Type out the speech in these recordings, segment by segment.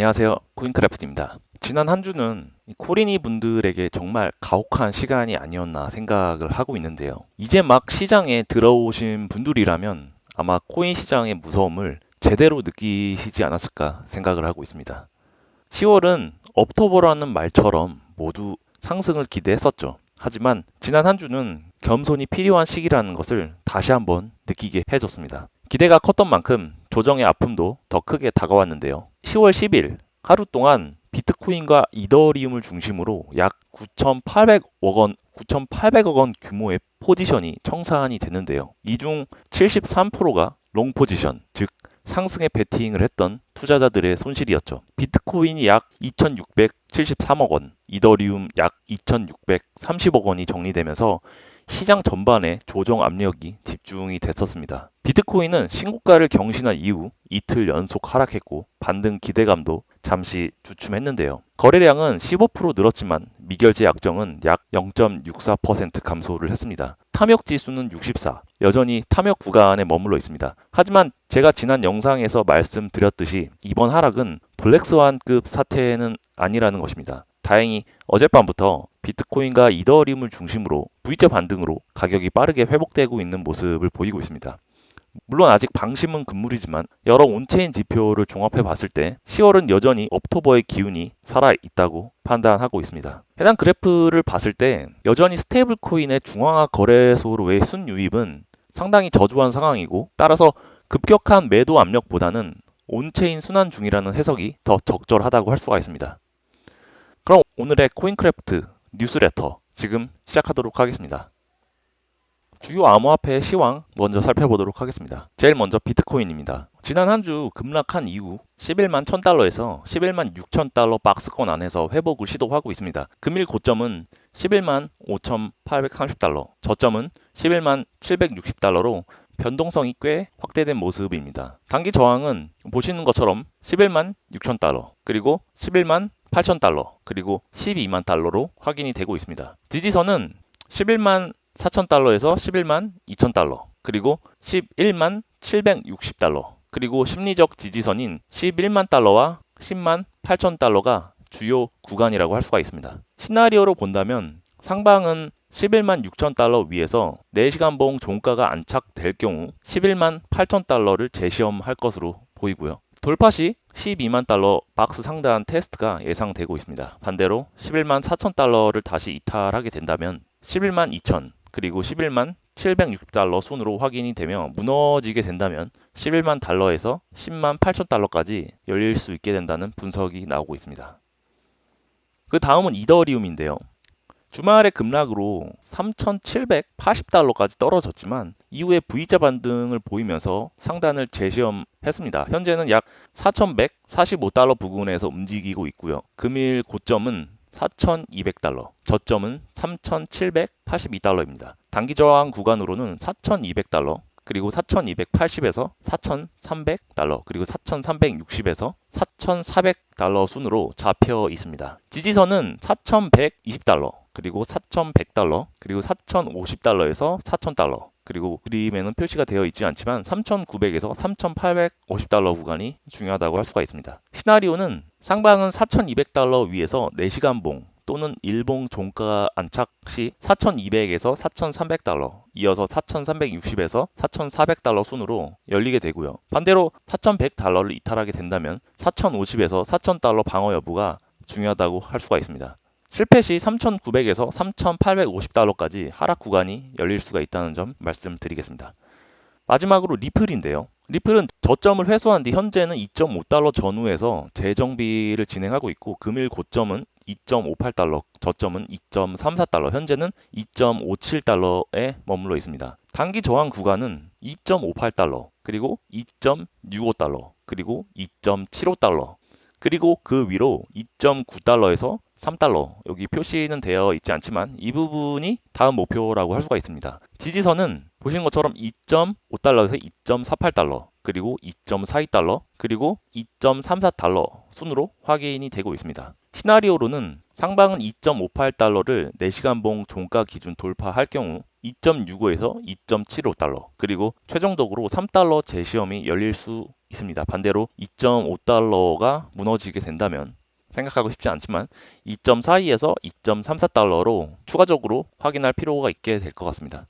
안녕하세요. 코인크래프트입니다. 지난 한 주는 코리니 분들에게 정말 가혹한 시간이 아니었나 생각을 하고 있는데요. 이제 막 시장에 들어오신 분들이라면 아마 코인 시장의 무서움을 제대로 느끼시지 않았을까 생각을 하고 있습니다. 10월은 업토버라는 말처럼 모두 상승을 기대했었죠. 하지만 지난 한 주는 겸손이 필요한 시기라는 것을 다시 한번 느끼게 해줬습니다. 기대가 컸던 만큼 조정의 아픔도 더 크게 다가왔는데요. 10월 10일 하루 동안 비트코인과 이더리움을 중심으로 약 9,800억 원, 9,800억 원 규모의 포지션이 청산이 됐는데요. 이 중 73%가 롱 포지션, 즉 상승에 베팅을 했던 투자자들의 손실이었죠. 비트코인이 약 2,673억 원, 이더리움 약 2,630억 원이 정리되면서 시장 전반에 조정 압력이 집중이 됐었습니다. 비트코인은 신고가를 경신한 이후 이틀 연속 하락했고 반등 기대감도 잠시 주춤했는데요. 거래량은 15% 늘었지만 미결제 약정은 약 0.64% 감소를 했습니다. 탐욕 지수는 64, 여전히 탐욕 구간에 머물러 있습니다. 하지만 제가 지난 영상에서 말씀드렸듯이 이번 하락은 블랙스완급 사태는 아니라는 것입니다. 다행히 어젯밤부터 비트코인과 이더리움을 중심으로 V자 반등으로 가격이 빠르게 회복되고 있는 모습을 보이고 있습니다. 물론 아직 방심은 금물이지만 여러 온체인 지표를 종합해 봤을 때 10월은 여전히 옥토버의 기운이 살아 있다고 판단하고 있습니다. 해당 그래프를 봤을 때 여전히 스테이블 코인의 중앙화 거래소로의 순유입은 상당히 저조한 상황이고 따라서 급격한 매도 압력보다는 온체인 순환 중이라는 해석이 더 적절하다고 할 수가 있습니다. 그럼 오늘의 코인크래프트 뉴스레터 지금 시작하도록 하겠습니다. 주요 암호화폐 시황 먼저 살펴보도록 하겠습니다. 제일 먼저 비트코인입니다. 지난 한 주 급락한 이후 11만 1000달러에서 11만 6000달러 박스권 안에서 회복을 시도하고 있습니다. 금일 고점은 11만 5830달러, 저점은 11만 760달러로 변동성이 꽤 확대된 모습입니다. 단기 저항은 보시는 것처럼 11만 6천 달러, 그리고 11만 8,000달러, 그리고 12만 달러로 확인이 되고 있습니다. 지지선은 11만 4,000달러에서 11만 2,000달러, 그리고 11만 760달러, 그리고 심리적 지지선인 11만 달러와 10만 8,000달러가 주요 구간이라고 할 수가 있습니다. 시나리오로 본다면 상방은 11만 6천 달러 위에서 4시간 봉 종가가 안착될 경우 11만 8천 달러를 재시험할 것으로 보이고요. 돌파 시 12만 달러 박스 상단 테스트가 예상되고 있습니다. 반대로 11만 4천 달러를 다시 이탈하게 된다면 11만 2천 그리고 11만 760달러 순으로 확인이 되며 무너지게 된다면 11만 달러에서 10만 8천 달러까지 열릴 수 있게 된다는 분석이 나오고 있습니다. 그 다음은 이더리움인데요. 주말의 급락으로 3,780달러까지 떨어졌지만 이후에 V자 반등을 보이면서 상단을 재시험했습니다. 현재는 약 4,145달러 부근에서 움직이고 있고요. 금일 고점은 4,200달러, 저점은 3,782달러입니다. 단기 저항 구간으로는 4,200달러, 그리고 4,280에서 4,300달러, 그리고 4,360에서 4,400달러 순으로 잡혀 있습니다. 지지선은 4,120달러, 그리고 4,100달러, 그리고 4,050달러에서 4,000달러, 그리고 그림에는 표시가 되어 있지 않지만 3,900에서 3,850달러 구간이 중요하다고 할 수가 있습니다. 시나리오는 상방은 4,200달러 위에서 4시간 봉 또는 일봉 종가 안착 시 4,200에서 4,300달러, 이어서 4,360에서 4,400달러 순으로 열리게 되고요. 반대로 4,100달러를 이탈하게 된다면 4,050에서 4,000달러 방어 여부가 중요하다고 할 수가 있습니다. 실패 시 3,900에서 3,850달러까지 하락 구간이 열릴 수가 있다는 점 말씀드리겠습니다. 마지막으로 리플인데요. 리플은 저점을 회수한 뒤 현재는 2.5달러 전후에서 재정비를 진행하고 있고 금일 고점은 2.58달러, 저점은 2.34달러, 현재는 2.57달러에 머물러 있습니다. 단기 저항 구간은 2.58달러, 그리고 2.65달러, 그리고 2.75달러, 그리고 그 위로 2.9달러에서 3달러 여기 표시는 되어 있지 않지만 이 부분이 다음 목표라고 할 수가 있습니다. 지지선은 보신 것처럼 2.5달러에서 2.48달러 그리고 2.42달러 그리고 2.34달러 순으로 확인이 되고 있습니다. 시나리오로는 상방은 2.58달러를 4시간 봉 종가 기준 돌파할 경우 2.65에서 2.75달러 그리고 최종적으로 3달러 재시험이 열릴 수 있습니다. 반대로 2.5달러가 무너지게 된다면 생각하고 싶지 않지만 2.42에서 2.34달러로 추가적으로 확인할 필요가 있게 될 것 같습니다.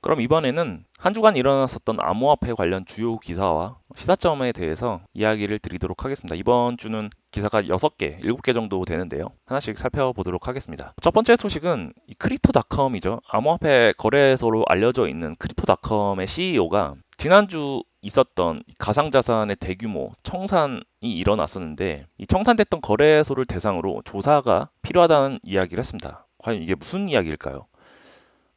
그럼 이번에는 한 주간 일어났었던 암호화폐 관련 주요 기사와 시사점에 대해서 이야기를 드리도록 하겠습니다. 이번 주는 기사가 6개, 7개 정도 되는데요. 하나씩 살펴보도록 하겠습니다. 첫 번째 소식은 크립토닷컴이죠. 암호화폐 거래소로 알려져 있는 크립토닷컴의 CEO가 지난주 있었던 가상자산의 대규모 청산이 일어났었는데 이 청산됐던 거래소를 대상으로 조사가 필요하다는 이야기를 했습니다. 과연 이게 무슨 이야기일까요?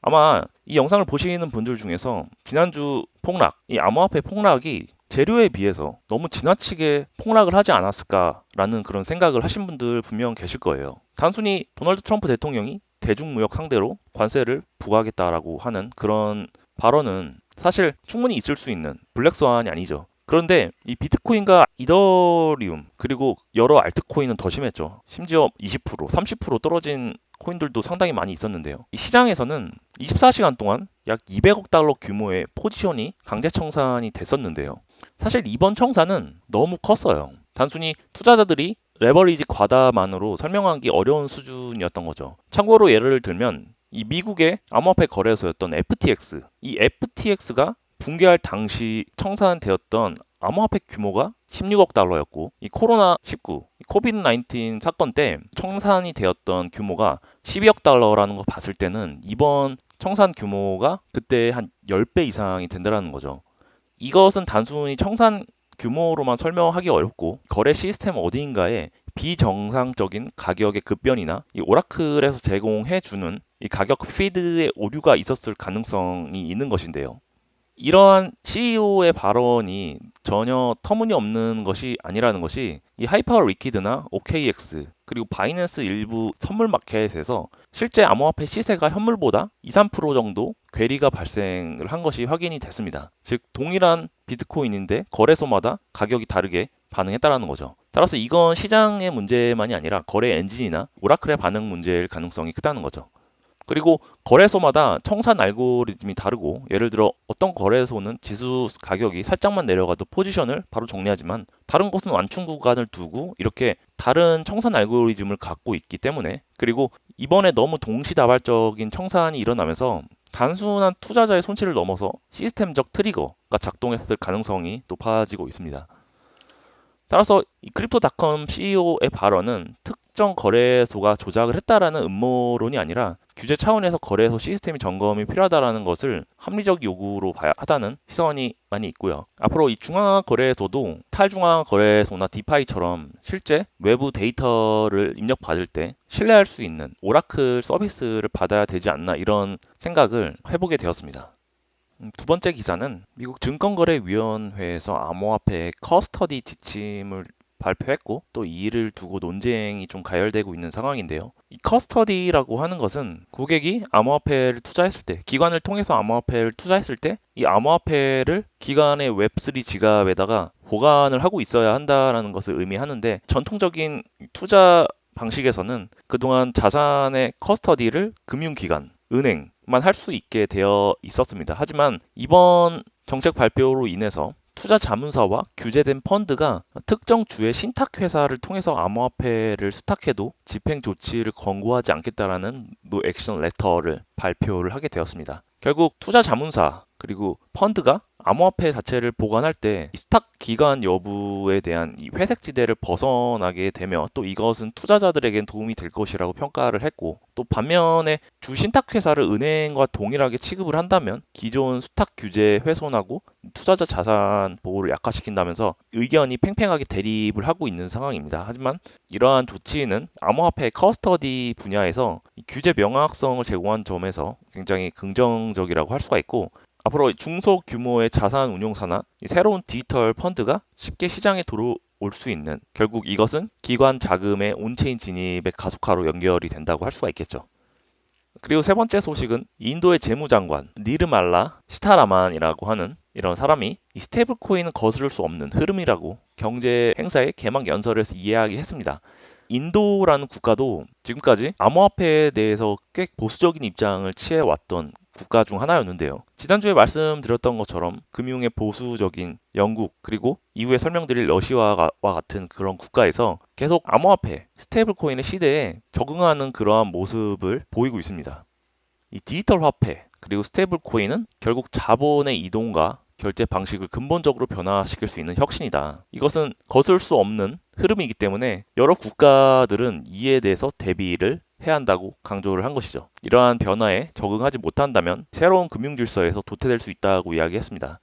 아마 이 영상을 보시는 분들 중에서 지난주 폭락, 이 암호화폐 폭락이 재료에 비해서 너무 지나치게 폭락을 하지 않았을까라는 그런 생각을 하신 분들 분명 계실 거예요. 단순히 도널드 트럼프 대통령이 대중무역 상대로 관세를 부과하겠다라고 하는 그런 발언은 사실 충분히 있을 수 있는 블랙스완이 아니죠. 그런데 이 비트코인과 이더리움 그리고 여러 알트코인은 더 심했죠. 심지어 20% 30% 떨어진 코인들도 상당히 많이 있었는데요. 이 시장에서는 24시간 동안 약 200억 달러 규모의 포지션이 강제 청산이 됐었는데요. 사실 이번 청산은 너무 컸어요. 단순히 투자자들이 레버리지 과다만으로 설명하기 어려운 수준이었던 거죠. 참고로 예를 들면 이 미국의 암호화폐 거래소였던 FTX, 이 FTX가 붕괴할 당시 청산되었던 암호화폐 규모가 16억 달러였고 이 코로나 19 코비드 19 사건 때 청산이 되었던 규모가 12억 달러라는 거 봤을 때는 이번 청산 규모가 그때 한 10배 이상이 된다는 거죠. 이것은 단순히 청산 규모로만 설명하기 어렵고 거래 시스템 어디인가에 비정상적인 가격의 급변이나 이 오라클에서 제공해 주는 이 가격 피드의 오류가 있었을 가능성이 있는 것인데요. 이러한 CEO의 발언이 전혀 터무니없는 것이 아니라는 것이 이 하이퍼 리퀴드나 OKX 그리고 바이낸스 일부 선물 마켓에서 실제 암호화폐 시세가 현물보다 2, 3% 정도 괴리가 발생을 한 것이 확인이 됐습니다. 즉 동일한 비트코인인데 거래소마다 가격이 다르게 반응했다라는 거죠. 따라서 이건 시장의 문제만이 아니라 거래 엔진이나 오라클의 반응 문제일 가능성이 크다는 거죠. 그리고 거래소마다 청산 알고리즘이 다르고 예를 들어 어떤 거래소는 지수 가격이 살짝만 내려가도 포지션을 바로 정리하지만 다른 곳은 완충 구간을 두고 이렇게 다른 청산 알고리즘을 갖고 있기 때문에 그리고 이번에 너무 동시다발적인 청산이 일어나면서 단순한 투자자의 손실을 넘어서 시스템적 트리거가 작동했을 가능성이 높아지고 있습니다. 따라서 크립토닷컴 CEO의 발언은 특정 거래소가 조작을 했다라는 음모론이 아니라 규제 차원에서 거래소 시스템 점검이 필요하다는 것을 합리적 요구로 봐야 하다는 시선이 많이 있고요. 앞으로 이 중앙화 거래소도 탈중앙화 거래소나 디파이처럼 실제 외부 데이터를 입력받을 때 신뢰할 수 있는 오라클 서비스를 받아야 되지 않나 이런 생각을 해보게 되었습니다. 음, 두 번째 기사는 미국 증권거래위원회에서 암호화폐의 커스터디 지침을 발표했고 또 이 일을 두고 논쟁이 좀 가열되고 있는 상황인데요. 이 커스터디라고 하는 것은 고객이 암호화폐를 투자했을 때 기관을 통해서 암호화폐를 투자했을 때 이 암호화폐를 기관의 웹3 지갑에다가 보관을 하고 있어야 한다라는 것을 의미하는데 전통적인 투자 방식에서는 그동안 자산의 커스터디를 금융기관, 은행만 할 수 있게 되어 있었습니다. 하지만 이번 정책 발표로 인해서 투자 자문사와 규제된 펀드가 특정 주의 신탁회사를 통해서 암호화폐를 수탁해도 집행 조치를 권고하지 않겠다라는 노 액션 레터를 발표를 하게 되었습니다. 결국 투자 자문사 그리고 펀드가 암호화폐 자체를 보관할 때 수탁 기간 여부에 대한 이 회색지대를 벗어나게 되며 또 이것은 투자자들에겐 도움이 될 것이라고 평가를 했고 또 반면에 주 신탁 회사를 은행과 동일하게 취급을 한다면 기존 수탁 규제 훼손하고 투자자 자산 보호를 약화시킨다면서 의견이 팽팽하게 대립을 하고 있는 상황입니다. 하지만 이러한 조치는 암호화폐 커스터디 분야에서 규제 명확성을 제공한 점에서 굉장히 긍정적이라고 할 수가 있고 앞으로 중소 규모의 자산 운용사나 새로운 디지털 펀드가 쉽게 시장에 들어올 수 있는 결국 이것은 기관 자금의 온체인 진입의 가속화로 연결이 된다고 할 수가 있겠죠. 그리고 세 번째 소식은 인도의 재무장관 니르말라 시타라만이라고 하는 이런 사람이 이 스테이블 코인은 거스를 수 없는 흐름이라고 경제 행사의 개막 연설에서 이야기했습니다. 인도라는 국가도 지금까지 암호화폐에 대해서 꽤 보수적인 입장을 취해왔던 국가 중 하나였는데요. 지난주에 말씀드렸던 것처럼 금융의 보수적인 영국 그리고 이후에 설명드릴 러시아와 같은 그런 국가에서 계속 암호화폐, 스테이블 코인의 시대에 적응하는 그러한 모습을 보이고 있습니다. 이 디지털 화폐 그리고 스테이블 코인은 결국 자본의 이동과 결제 방식을 근본적으로 변화시킬 수 있는 혁신이다. 이것은 거슬 수 없는 흐름이기 때문에 여러 국가들은 이에 대해서 대비를 해야 한다고 강조를 한 것이죠. 이러한 변화에 적응하지 못한다면 새로운 금융 질서에서 도태될 수 있다고 이야기했습니다.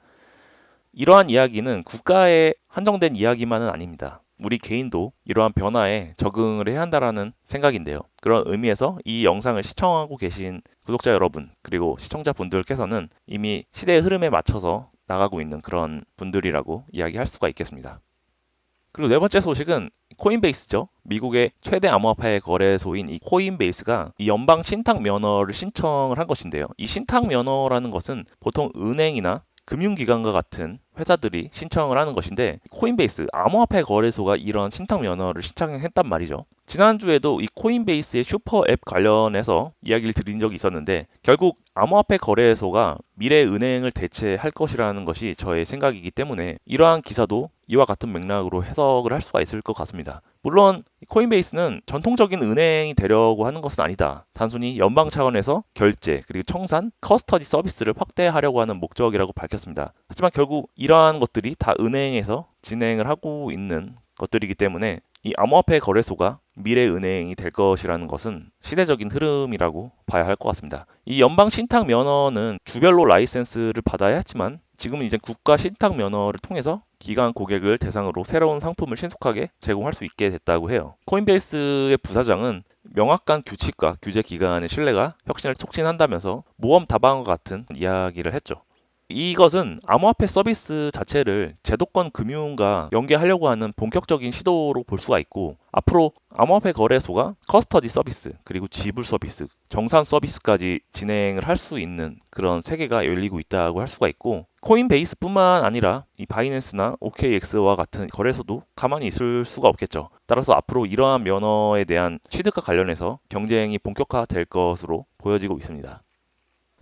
이러한 이야기는 국가에 한정된 이야기만은 아닙니다. 우리 개인도 이러한 변화에 적응을 해야 한다라는 생각인데요. 그런 의미에서 이 영상을 시청하고 계신 구독자 여러분 그리고 시청자분들께서는 이미 시대의 흐름에 맞춰서 나가고 있는 그런 분들이라고 이야기할 수가 있겠습니다. 그리고 네 번째 소식은 코인베이스죠. 미국의 최대 암호화폐 거래소인 이 코인베이스가 이 연방 신탁 면허를 신청을 한 것인데요. 이 신탁 면허라는 것은 보통 은행이나 금융기관과 같은 회사들이 신청을 하는 것인데 코인베이스 암호화폐 거래소가 이런 신탁 면허를 신청했단 말이죠. 지난주에도 이 코인베이스의 슈퍼 앱 관련해서 이야기를 드린 적이 있었는데 결국 암호화폐 거래소가 미래 은행을 대체할 것이라는 것이 저의 생각이기 때문에 이러한 기사도 이와 같은 맥락으로 해석을 할 수가 있을 것 같습니다. 물론 코인베이스는 전통적인 은행이 되려고 하는 것은 아니다. 단순히 연방 차원에서 결제 그리고 청산, 커스터디 서비스를 확대하려고 하는 목적이라고 밝혔습니다. 하지만 결국 이러한 것들이 다 은행에서 진행을 하고 있는 것들이기 때문에 이 암호화폐 거래소가 미래 은행이 될 것이라는 것은 시대적인 흐름이라고 봐야 할 것 같습니다. 이 연방 신탁 면허는 주별로 라이센스를 받아야 했지만 지금은 이제 국가 신탁 면허를 통해서 기관 고객을 대상으로 새로운 상품을 신속하게 제공할 수 있게 됐다고 해요. 코인베이스의 부사장은 명확한 규칙과 규제 기관의 신뢰가 혁신을 촉진한다면서 모험 다방과 같은 이야기를 했죠. 이것은 암호화폐 서비스 자체를 제도권 금융과 연계하려고 하는 본격적인 시도로 볼 수가 있고 앞으로 암호화폐 거래소가 커스터디 서비스 그리고 지불 서비스, 정산 서비스까지 진행을 할 수 있는 그런 세계가 열리고 있다고 할 수가 있고 코인베이스뿐만 아니라 이 바이낸스나 OKX와 같은 거래소도 가만히 있을 수가 없겠죠. 따라서 앞으로 이러한 면허에 대한 취득과 관련해서 경쟁이 본격화될 것으로 보여지고 있습니다.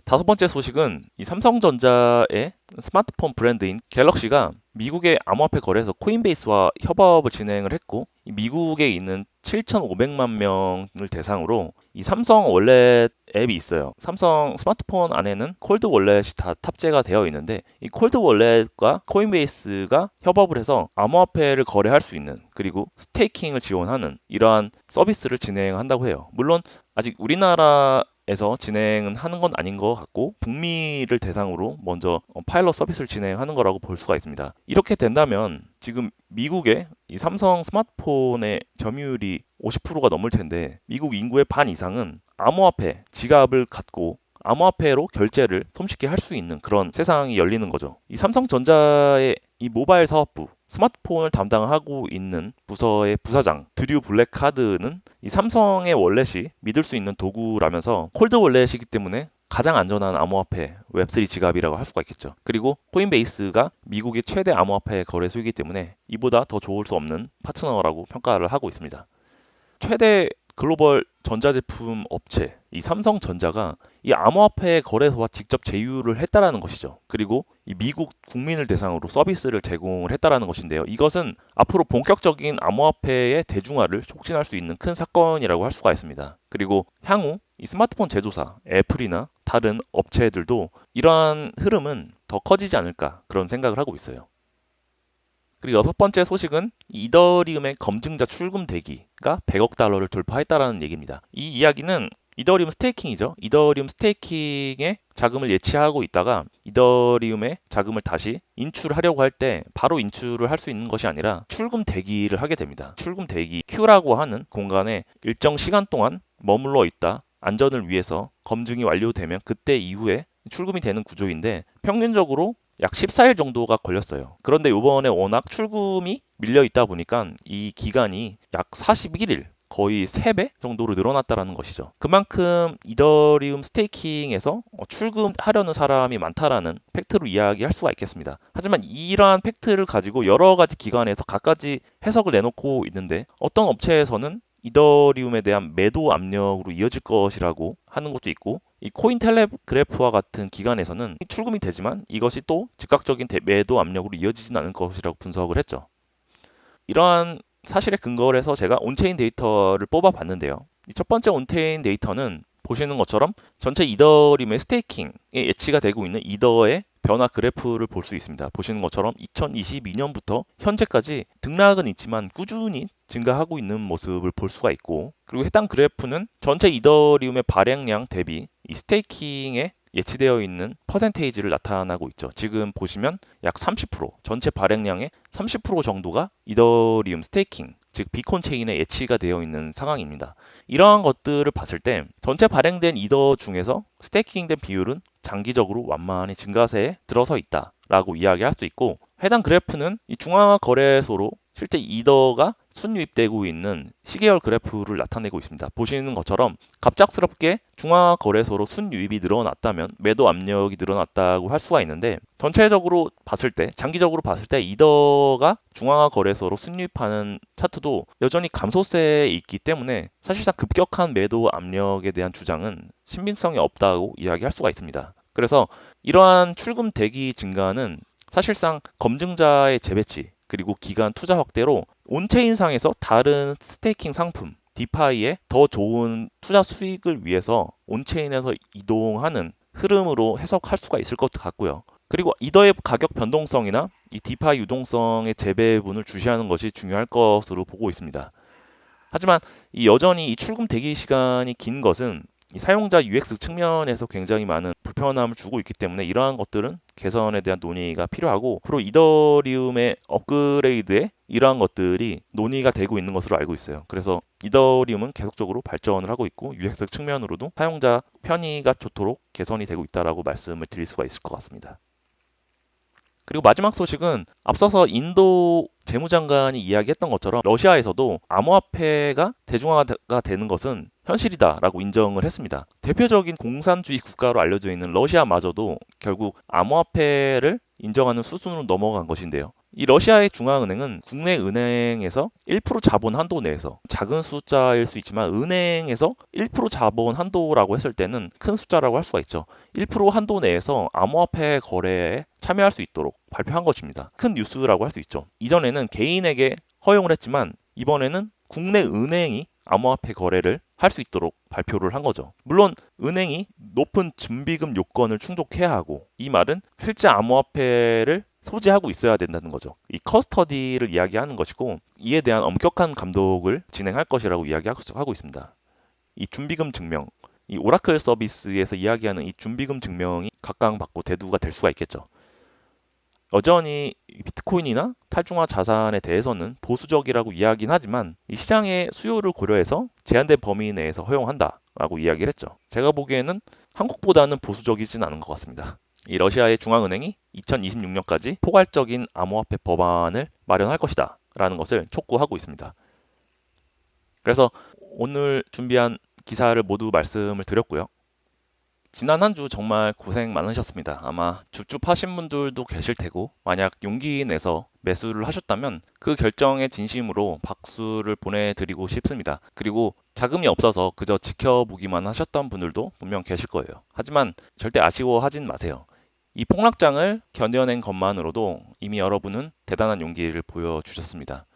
다섯 번째 소식은 이 삼성전자의 스마트폰 브랜드인 갤럭시가 미국의 암호화폐 거래소 코인베이스와 협업을 진행을 했고 미국에 있는 7,500만 명을 대상으로 이 삼성 월렛 앱이 있어요. 삼성 스마트폰 안에는 콜드 월렛이 다 탑재가 되어 있는데 이 콜드 월렛과 코인베이스가 협업을 해서 암호화폐를 거래할 수 있는 그리고 스테이킹을 지원하는 이러한 서비스를 진행한다고 해요. 물론 아직 우리나라 에서 진행은 하는 건 아닌 것 같고 북미를 대상으로 먼저 어, 파일럿 서비스를 진행하는 거라고 볼 수가 있습니다. 이렇게 된다면 지금 미국의 이 삼성 스마트폰의 점유율이 50%가 넘을 텐데 미국 인구의 반 이상은 암호화폐 지갑을 갖고 암호화폐로 결제를 손쉽게 할 수 있는 그런 세상이 열리는 거죠. 이 삼성전자의 이 모바일 사업부 스마트폰을 담당하고 있는 부서의 부사장 드류 블랙카드는 이 삼성의 월렛이 믿을 수 있는 도구라면서 콜드 월렛이기 때문에 가장 안전한 암호화폐 웹3 지갑이라고 할 수가 있겠죠. 그리고 코인베이스가 미국의 최대 암호화폐 거래소이기 때문에 이보다 더 좋을 수 없는 파트너라고 평가를 하고 있습니다. 최대 글로벌 전자제품 업체 이 삼성전자가 이 암호화폐 거래소와 직접 제휴를 했다라는 것이죠. 그리고 이 미국 국민을 대상으로 서비스를 제공을 했다라는 것인데요. 이것은 앞으로 본격적인 암호화폐의 대중화를 촉진할 수 있는 큰 사건이라고 할 수가 있습니다. 그리고 향후 이 스마트폰 제조사 애플이나 다른 업체들도 이러한 흐름은 더 커지지 않을까 그런 생각을 하고 있어요. 그리고 여섯 번째 소식은 이더리움의 검증자 출금 대기가 100억 달러를 돌파했다라는 얘기입니다. 이 이야기는 이더리움 스테이킹이죠. 이더리움 스테이킹에 자금을 예치하고 있다가 이더리움의 자금을 다시 인출하려고 할 때 바로 인출을 할 수 있는 것이 아니라 출금 대기를 하게 됩니다. 출금 대기 Q라고 하는 공간에 일정 시간 동안 머물러 있다 안전을 위해서 검증이 완료되면 그때 이후에 출금이 되는 구조인데 평균적으로 약 14일 정도가 걸렸어요. 그런데 이번에 워낙 출금이 밀려 있다 보니까 이 기간이 약 41일 거의 3배 정도로 늘어났다라는 것이죠. 그만큼 이더리움 스테이킹에서 어, 출금하려는 사람이 많다라는 팩트로 이야기할 수가 있겠습니다. 하지만 이러한 팩트를 가지고 여러 가지 기관에서 각가지 해석을 내놓고 있는데 어떤 업체에서는 이더리움에 대한 매도 압력으로 이어질 것이라고 하는 것도 있고 이 코인 텔레그래프와 같은 기관에서는 출금이 되지만 이것이 또 즉각적인 매도 압력으로 이어지진 않을 것이라고 분석을 했죠. 이러한 사실에 근거를 해서 제가 온체인 데이터를 뽑아 봤는데요. 첫 번째 온체인 데이터는 보시는 것처럼 전체 이더리움의 스테이킹에 예치가 되고 있는 이더의 변화 그래프를 볼 수 있습니다. 보시는 것처럼 2022년부터 현재까지 등락은 있지만 꾸준히 증가하고 있는 모습을 볼 수가 있고 그리고 해당 그래프는 전체 이더리움의 발행량 대비 이 스테이킹에 예치되어 있는 퍼센테이지를 나타나고 있죠. 지금 보시면 약 30% 전체 발행량의 30% 정도가 이더리움 스테이킹 즉 비콘 체인에 예치가 되어 있는 상황입니다. 이러한 것들을 봤을 때 전체 발행된 이더 중에서 스테이킹된 비율은 장기적으로 완만히 증가세에 들어서 있다라고 이야기할 수 있고 해당 그래프는 이 중앙화 거래소로 실제 이더가 순유입되고 있는 시계열 그래프를 나타내고 있습니다. 보시는 것처럼 갑작스럽게 중앙화 거래소로 순유입이 늘어났다면 매도 압력이 늘어났다고 할 수가 있는데 전체적으로 봤을 때 장기적으로 봤을 때 이더가 중앙화 거래소로 순유입하는 차트도 여전히 감소세에 있기 때문에 사실상 급격한 매도 압력에 대한 주장은 신빙성이 없다고 이야기할 수가 있습니다. 그래서 이러한 출금 대기 증가는 사실상 검증자의 재배치 그리고 기간 투자 확대로 온체인상에서 다른 스테이킹 상품 디파이에 더 좋은 투자 수익을 위해서 온체인에서 이동하는 흐름으로 해석할 수가 있을 것 같고요. 그리고 이더의 가격 변동성이나 이 디파이 유동성의 재배분을 주시하는 것이 중요할 것으로 보고 있습니다. 하지만 이 여전히 이 출금 대기 시간이 긴 것은 사용자 UX 측면에서 굉장히 많은 불편함을 주고 있기 때문에 이러한 것들은 개선에 대한 논의가 필요하고 앞으로 이더리움의 업그레이드에 이러한 것들이 논의가 되고 있는 것으로 알고 있어요. 그래서 이더리움은 계속적으로 발전을 하고 있고 UX 측면으로도 사용자 편의가 좋도록 개선이 되고 있다라고 말씀을 드릴 수가 있을 것 같습니다. 그리고 마지막 소식은 앞서서 인도 재무장관이 이야기했던 것처럼 러시아에서도 암호화폐가 대중화가 되는 것은 현실이다라고 인정을 했습니다. 대표적인 공산주의 국가로 알려져 있는 러시아마저도 결국 암호화폐를 인정하는 수순으로 넘어간 것인데요. 이 러시아의 중앙은행은 국내 은행에서 1% 자본 한도 내에서 작은 숫자일 수 있지만 은행에서 1% 자본 한도라고 했을 때는 큰 숫자라고 할 수가 있죠. 1% 한도 내에서 암호화폐 거래에 참여할 수 있도록 발표한 것입니다. 큰 뉴스라고 할 수 있죠. 이전에는 개인에게 허용을 했지만 이번에는 국내 은행이 암호화폐 거래를 할 수 있도록 발표를 한 거죠. 물론 은행이 높은 준비금 요건을 충족해야 하고 이 말은 실제 암호화폐를 소지하고 있어야 된다는 거죠. 이 커스터디를 이야기하는 것이고 이에 대한 엄격한 감독을 진행할 것이라고 이야기하고 있습니다. 이 준비금 증명, 이 오라클 서비스에서 이야기하는 이 준비금 증명이 각광받고 대두가 될 수가 있겠죠. 여전히 비트코인이나 탈중화 자산에 대해서는 보수적이라고 이야기는 하지만 이 시장의 수요를 고려해서 제한된 범위 내에서 허용한다라고 이야기를 했죠. 제가 보기에는 한국보다는 보수적이진 않은 것 같습니다. 이 러시아의 중앙은행이 2026년까지 포괄적인 암호화폐 법안을 마련할 것이다 라는 것을 촉구하고 있습니다. 그래서 오늘 준비한 기사를 모두 말씀을 드렸고요. 지난 한 주 정말 고생 많으셨습니다. 아마 줍줍하신 분들도 계실 테고 만약 용기 내서 매수를 하셨다면 그 결정에 진심으로 박수를 보내드리고 싶습니다. 그리고 자금이 없어서 그저 지켜보기만 하셨던 분들도 분명 계실 거예요. 하지만 절대 아쉬워하진 마세요. 이 폭락장을 견뎌낸 것만으로도 이미 여러분은 대단한 용기를 보여주셨습니다.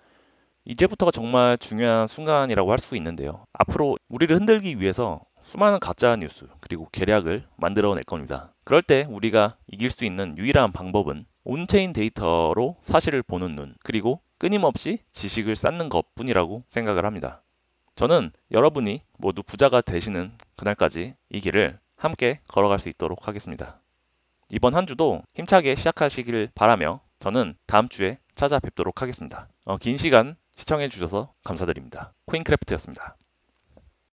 이제부터가 정말 중요한 순간이라고 할 수 있는데요. 앞으로 우리를 흔들기 위해서 수많은 가짜 뉴스 그리고 계략을 만들어낼 겁니다. 그럴 때 우리가 이길 수 있는 유일한 방법은 온체인 데이터로 사실을 보는 눈 그리고 끊임없이 지식을 쌓는 것뿐이라고 생각을 합니다. 저는 여러분이 모두 부자가 되시는 그날까지 이 길을 함께 걸어갈 수 있도록 하겠습니다. 이번 한 주도 힘차게 시작하시길 바라며 저는 다음 주에 찾아뵙도록 하겠습니다. 어, 긴 시간 시청해 주셔서 감사드립니다. 코인크래프트였습니다.